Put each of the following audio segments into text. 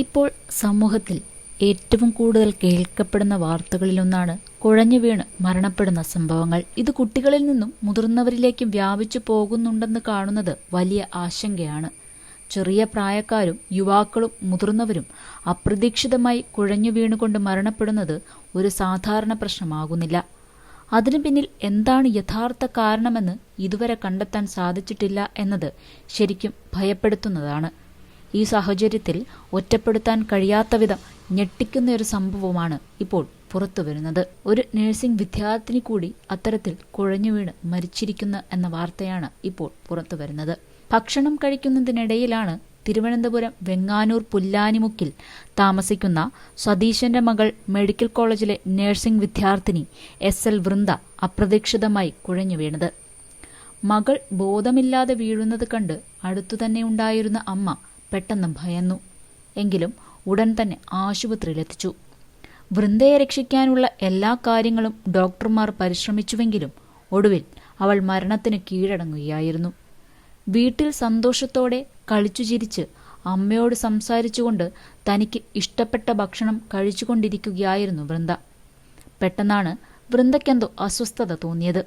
ഇപ്പോൾ സമൂഹത്തിൽ ഏറ്റവും കൂടുതൽ കേൾക്കപ്പെടുന്ന വാർത്തകളിലൊന്നാണ് കുഴഞ്ഞു വീണ് മരണപ്പെടുന്ന സംഭവങ്ങൾ. ഇത് കുട്ടികളിൽ നിന്നും മുതിർന്നവരിലേക്കും വ്യാപിച്ചു പോകുന്നുണ്ടെന്ന് കാണുന്നത് വലിയ ആശങ്കയാണ്. ചെറിയ പ്രായക്കാരും യുവാക്കളും മുതിർന്നവരും അപ്രതീക്ഷിതമായി കുഴഞ്ഞു വീണുകൊണ്ട് മരണപ്പെടുന്നത് ഒരു സാധാരണ പ്രശ്നമാകുന്നില്ല. അതിനു പിന്നിൽ എന്താണ് യഥാർത്ഥ കാരണമെന്ന് ഇതുവരെ കണ്ടെത്താൻ സാധിച്ചിട്ടില്ല എന്നത് ശരിക്കും ഭയപ്പെടുത്തുന്നതാണ്. ഈ സാഹചര്യത്തിൽ ഒറ്റപ്പെടുത്താൻ കഴിയാത്ത വിധം ഞെട്ടിക്കുന്ന ഒരു സംഭവമാണ് ഇപ്പോൾ പുറത്തുവരുന്നത് ഒരു നഴ്സിംഗ് വിദ്യാർത്ഥിനി കൂടി അത്തരത്തിൽ കുഴഞ്ഞു വീണ് മരിച്ചിരിക്കുന്ന എന്ന വാർത്തയാണ് ഇപ്പോൾ പുറത്തുവരുന്നത് ഭക്ഷണം കഴിക്കുന്നതിനിടയിലാണ് തിരുവനന്തപുരം വെങ്ങാനൂർ പുല്ലാനിമുക്കിൽ താമസിക്കുന്ന സതീശന്റെ മകൾ മെഡിക്കൽ കോളേജിലെ നഴ്സിംഗ് വിദ്യാർത്ഥിനി എസ് എൽ വൃന്ദ അപ്രതീക്ഷിതമായി കുഴഞ്ഞു വീണത്. മകൾ ബോധമില്ലാതെ വീഴുന്നത് കണ്ട് അടുത്തുതന്നെ ഉണ്ടായിരുന്ന അമ്മ പെട്ടെന്ന് ഭയന്നു. എങ്കിലും ഉടൻ തന്നെ ആശുപത്രിയിലെത്തിച്ചു. വൃന്ദയെ രക്ഷിക്കാനുള്ള എല്ലാ കാര്യങ്ങളും ഡോക്ടർമാർ പരിശ്രമിച്ചുവെങ്കിലും ഒടുവിൽ അവൾ മരണത്തിന് കീഴടങ്ങുകയായിരുന്നു. വീട്ടിൽ സന്തോഷത്തോടെ കളിച്ചു ചിരിച്ച് അമ്മയോട് സംസാരിച്ചുകൊണ്ട് തനിക്ക് ഇഷ്ടപ്പെട്ട ഭക്ഷണം കഴിച്ചുകൊണ്ടിരിക്കുകയായിരുന്നു വൃന്ദ. പെട്ടെന്നാണ് വൃന്ദയ്ക്കെന്തോ അസ്വസ്ഥത തോന്നിയത്.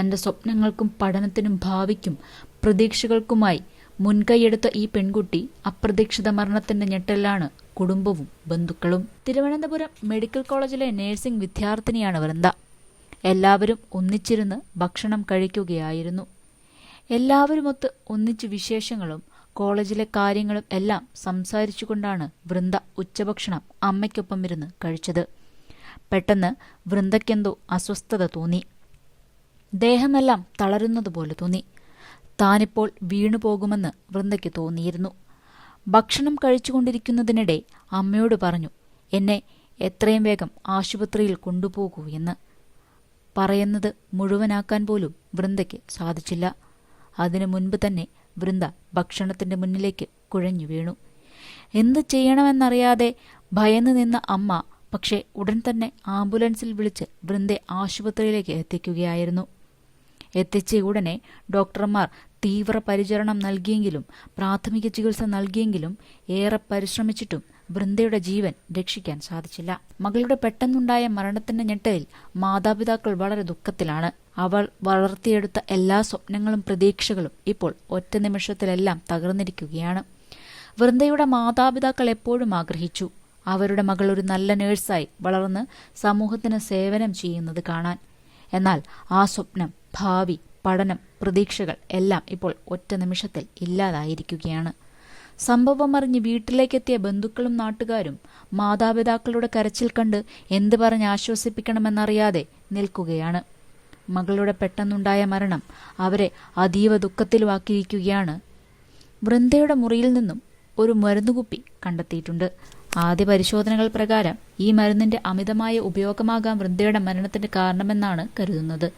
തന്റെ സ്വപ്നങ്ങൾക്കും പഠനത്തിനും ഭാവിക്കും പ്രതീക്ഷകൾക്കുമായി മുൻകൈയെടുത്ത ഈ പെൺകുട്ടി അപ്രതീക്ഷിത മരണത്തിന്റെ ഞെട്ടലാണ് കുടുംബവും ബന്ധുക്കളും. തിരുവനന്തപുരം മെഡിക്കൽ കോളേജിലെ നഴ്സിംഗ് വിദ്യാർത്ഥിനിയാണ് വൃന്ദ. എല്ലാവരും ഒന്നിച്ചിരുന്ന് ഭക്ഷണം കഴിക്കുകയായിരുന്നു. എല്ലാവരുമൊത്ത് ഒന്നിച്ച് വിശേഷങ്ങളും കോളേജിലെ കാര്യങ്ങളും എല്ലാം സംസാരിച്ചുകൊണ്ടാണ് വൃന്ദ ഉച്ചഭക്ഷണം അമ്മയ്ക്കൊപ്പം ഇരുന്ന് കഴിച്ചത്. പെട്ടെന്ന് വൃന്ദയ്ക്കെന്തോ അസ്വസ്ഥത തോന്നി. ദേഹമെല്ലാം തളരുന്നതുപോലെ തോന്നി. താനിപ്പോൾ വീണുപോകുമെന്ന് വൃന്ദയ്ക്ക് തോന്നിയിരുന്നു. ഭക്ഷണം കഴിച്ചുകൊണ്ടിരിക്കുന്നതിനിടെ അമ്മയോട് പറഞ്ഞു എന്നെ എത്രയും വേഗം ആശുപത്രിയിൽ കൊണ്ടുപോകൂ എന്ന്. പറയുന്നത് മുഴുവനാക്കാൻ പോലും വൃന്ദയ്ക്ക് സാധിച്ചില്ല. അതിനു മുൻപ് തന്നെ വൃന്ദ ഭക്ഷണത്തിന്റെ മുന്നിലേക്ക് കുഴഞ്ഞു വീണു. എന്ത് ചെയ്യണമെന്നറിയാതെ ഭയന്നു നിന്ന അമ്മ പക്ഷേ ഉടൻ തന്നെ ആംബുലൻസിൽ വിളിച്ച് വൃന്ദയെ ആശുപത്രിയിലേക്ക് എത്തിക്കുകയായിരുന്നു. എത്തിച്ച ഉടനെ ഡോക്ടർമാർ തീവ്ര പരിചരണം നൽകിയെങ്കിലും പ്രാഥമിക ചികിത്സ നൽകിയെങ്കിലും ഏറെ പരിശ്രമിച്ചിട്ടും വൃന്ദയുടെ ജീവൻ രക്ഷിക്കാൻ സാധിച്ചില്ല. മകളുടെ പെട്ടെന്നുണ്ടായ മരണത്തിന്റെ ഞെട്ടലിൽ മാതാപിതാക്കൾ വളരെ ദുഃഖത്തിലാണ്. അവൾ വളർത്തിയെടുത്ത എല്ലാ സ്വപ്നങ്ങളും പ്രതീക്ഷകളും ഇപ്പോൾ ഒറ്റ നിമിഷത്തിലെല്ലാം തകർന്നിരിക്കുകയാണ്. വൃന്ദയുടെ മാതാപിതാക്കൾ എപ്പോഴും ആഗ്രഹിച്ചു. അവരുടെ മകൾ ഒരു നല്ല നേഴ്സായി വളർന്ന് സമൂഹത്തിന് സേവനം ചെയ്യുന്നത് കാണാൻ. എന്നാൽ ആ സ്വപ്നം ഭാവി പഠനം പ്രതീക്ഷകൾ എല്ലാം ഇപ്പോൾ ഒറ്റ നിമിഷത്തിൽ ഇല്ലാതായിരിക്കുകയാണ്. സംഭവമറിഞ്ഞ് വീട്ടിലേക്കെത്തിയ ബന്ധുക്കളും നാട്ടുകാരും മാതാപിതാക്കളുടെ കരച്ചിൽ കണ്ട് എന്ത് പറഞ്ഞ് ആശ്വസിപ്പിക്കണമെന്നറിയാതെ നിൽക്കുകയാണ്. മകളുടെ പെട്ടെന്നുണ്ടായ മരണം അവരെ അതീവ ദുഃഖത്തിലുമാക്കിയിരിക്കുകയാണ്. വൃന്ദയുടെ മുറിയിൽ നിന്നും ഒരു മരുന്നുകുപ്പി കണ്ടെത്തിയിട്ടുണ്ട്. ആദ്യ പരിശോധനകൾ പ്രകാരം ഈ മരുന്നിന്റെ അമിതമായ ഉപയോഗമാകാം വൃന്ദയുടെ മരണത്തിന് കാരണമെന്നാണ് കരുതുന്നത്.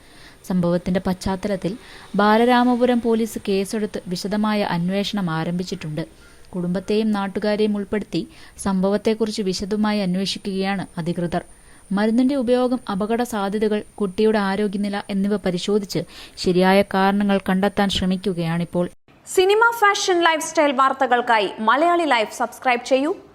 സംഭവത്തിന്റെ പശ്ചാത്തലത്തിൽ ബാലരാമപുരം പോലീസ് കേസെടുത്ത് വിശദമായ അന്വേഷണം ആരംഭിച്ചിട്ടുണ്ട്. കുടുംബത്തെയും നാട്ടുകാരെയും ഉൾപ്പെടുത്തി സംഭവത്തെക്കുറിച്ച് വിശദമായി അന്വേഷിക്കുകയാണ് അധികൃതർ. മരുന്നിന്റെ ഉപയോഗം അപകട സാധ്യതകൾ കുട്ടിയുടെ ആരോഗ്യനില എന്നിവ പരിശോധിച്ച് ശരിയായ കാരണങ്ങൾ കണ്ടെത്താൻ ശ്രമിക്കുകയാണിപ്പോൾ. സിനിമ ഫാഷൻ ലൈഫ് സ്റ്റൈൽ വാർത്തകൾക്കായി മലയാളി ലൈഫ് സബ്സ്ക്രൈബ് ചെയ്യൂ.